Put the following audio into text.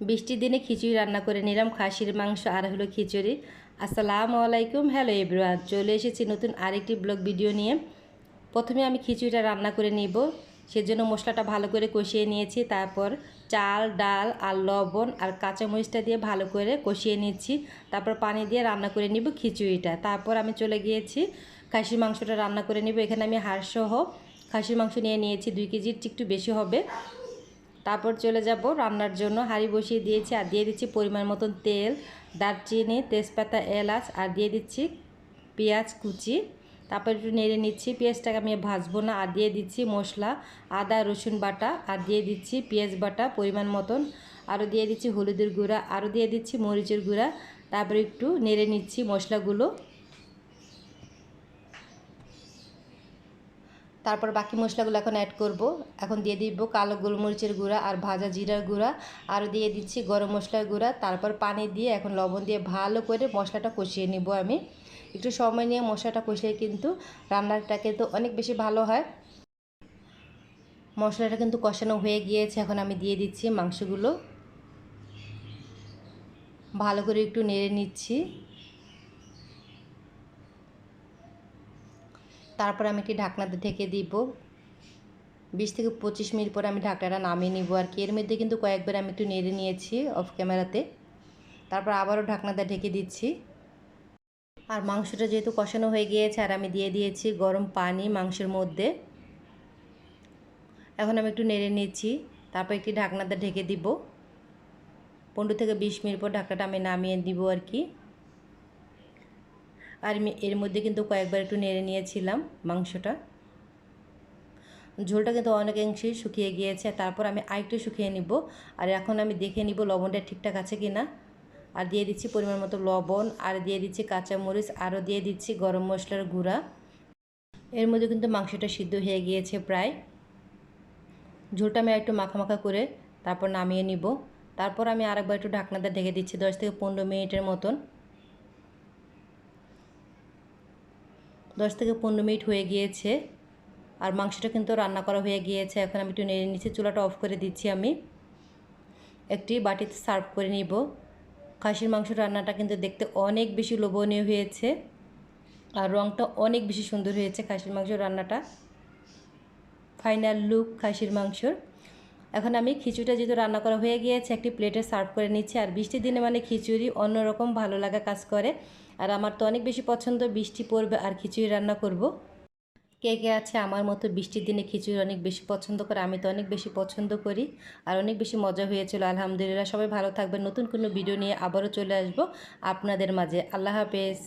বৃষ্টির দিনে খিচুড়ি রান্না করে নিলাম, খাসির মাংস আর হলো খিচুড়ি। আসসালামু আলাইকুম, হ্যালো এভরিওয়ান, চলে এসেছি নতুন আরেকটি ব্লগ ভিডিও নিয়ে। প্রথমে আমি খিচুড়িটা রান্না করে নিব, সেজন্য মশলাটা ভালো করে কষিয়ে নিয়েছি, তারপর চাল, ডাল আর লবণ আর কাঁচামরিচটা দিয়ে ভালো করে কষিয়ে নিচ্ছি, তারপর পানি দিয়ে রান্না করে নিব খিচুড়িটা। তারপর আমি চলে গিয়েছি, খাসির মাংসটা রান্না করে নিব, এখানে আমি হাড়সহ খাসির মাংস নিয়ে নিয়েছি, দুই কেজির একটু বেশি হবে। তারপর চলে যাব রান্নার জন্য। হাঁড়ি বসিয়ে দিয়েছি আর দিয়ে দিচ্ছি পরিমাণ মতন তেল, দারচিনি, তেজপাতা, এলাচ আর দিয়ে দিচ্ছি পেঁয়াজ কুচি। তারপর একটু নেড়ে নিচ্ছি, পেঁয়াজটাকে আমি ভাজবো না। আর দিয়ে দিচ্ছি মশলা, আদা, রসুন বাটা আর দিয়ে দিচ্ছি পেঁয়াজ বাটা পরিমাণ মতন। আরও দিয়ে দিচ্ছি হলুদের গুঁড়া, আরও দিয়ে দিচ্ছি মরিচের গুঁড়া। তারপরে একটু নেড়ে নিচ্ছি মশলাগুলো। তারপর বাকি মশলাগুলো এখন অ্যাড করব। এখন দিয়ে দিব কালো গোলমরিচের গুঁড়া আর ভাজা জিরার গুঁড়া। আরও দিয়ে দিচ্ছি গরম মশলার গুঁড়া। তারপর পানি দিয়ে এখন লবণ দিয়ে ভালো করে মশলাটা কষিয়ে নিব আমি। একটু সময় নিয়ে মশলাটা কষিয়ে কিন্তু রান্নাটা কিন্তু অনেক বেশি ভালো হয়। মশলাটা কিন্তু কষানো হয়ে গিয়েছে। এখন আমি দিয়ে দিচ্ছি মাংসগুলো। ভালো করে একটু নেড়ে নিচ্ছি। তারপর আমি একটি ঢাকনাতে ঢেকে দিব। বিশ থেকে পঁচিশ মিনিট পরে আমি ঢাকনাটা নামিয়ে নিব আর কি এর মধ্যে কিন্তু কয়েকবার আমি একটু নেড়ে নিয়েছি অফ ক্যামেরাতে তারপর আবারও ঢাকনাটা ঢেকে দিচ্ছি। আর মাংসটা যেহেতু কষানো হয়ে গিয়েছে, আর আমি দিয়ে দিয়েছি গরম পানি মাংসের মধ্যে। এখন আমি একটু নেড়ে নিচ্ছি। তারপর একটি ঢাকনাতে ঢেকে দিব। পনেরো থেকে বিশ মিনিট পর ঢাকনাটা আমি নামিয়ে দিব আর কি আর এর মধ্যে কিন্তু কয়েকবার একটু নেড়ে নিয়েছিলাম মাংসটা। ঝোলটা কিন্তু অনেকাংশেই শুকিয়ে গিয়েছে, তারপর আমি আরেকটু শুকিয়ে নিব। আর এখন আমি দেখে নিব লবণটা ঠিকঠাক আছে কি না আর দিয়ে দিচ্ছি পরিমাণ মতো লবণ, আর দিয়ে দিচ্ছি কাঁচামরিচ, আরও দিয়ে দিচ্ছি গরম মশলার গুঁড়া। এর মধ্যে কিন্তু মাংসটা সিদ্ধ হয়ে গিয়েছে প্রায়। ঝোলটা আমি একটু মাখা মাখা করে তারপর নামিয়ে নিব। তারপর আমি আরেকবার একটু ঢাকনাটা ঢেকে দিচ্ছি দশ থেকে পনেরো মিনিটের মতন। দশ থেকে পনেরো মিনিট হয়ে গিয়েছে আর মাংসটা কিন্তু রান্না করা হয়ে গিয়েছে। এখন আমি একটু নেড়ে নিচে চুলাটা অফ করে দিচ্ছি আমি। একটি বাটিতে সার্ভ করে নিব। খাসির মাংস রান্নাটা কিন্তু দেখতে অনেক বেশি লোভনীয় হয়েছে আর রঙটা অনেক বেশি সুন্দর হয়েছে খাসির মাংস রান্নাটা। ফাইনাল লুক খাসির মাংসর। এখন আমি খিচুড়িটা যেহেতু রান্না করা হয়ে গিয়েছে, একটি প্লেটে সার্ভ করে নিচ্ছি। আর বৃষ্টির দিনে মানে খিচুড়ি অন্যরকম ভালো লাগা কাজ করে। আর আমার তো অনেক বেশি পছন্দ বৃষ্টি পড়বে আর খিচুড়ি রান্না করব। কে কে আছে আমার মতো বৃষ্টির দিনে খিচুড়ি অনেক বেশি পছন্দ করে, আমি তো অনেক বেশি পছন্দ করি। আর অনেক বেশি মজা হয়েছিল, আলহামদুলিল্লাহ। সবাই ভালো থাকবেন, নতুন কোনো ভিডিও নিয়ে আবারও চলে আসব আপনাদের মাঝে। আল্লাহ হাফেজ।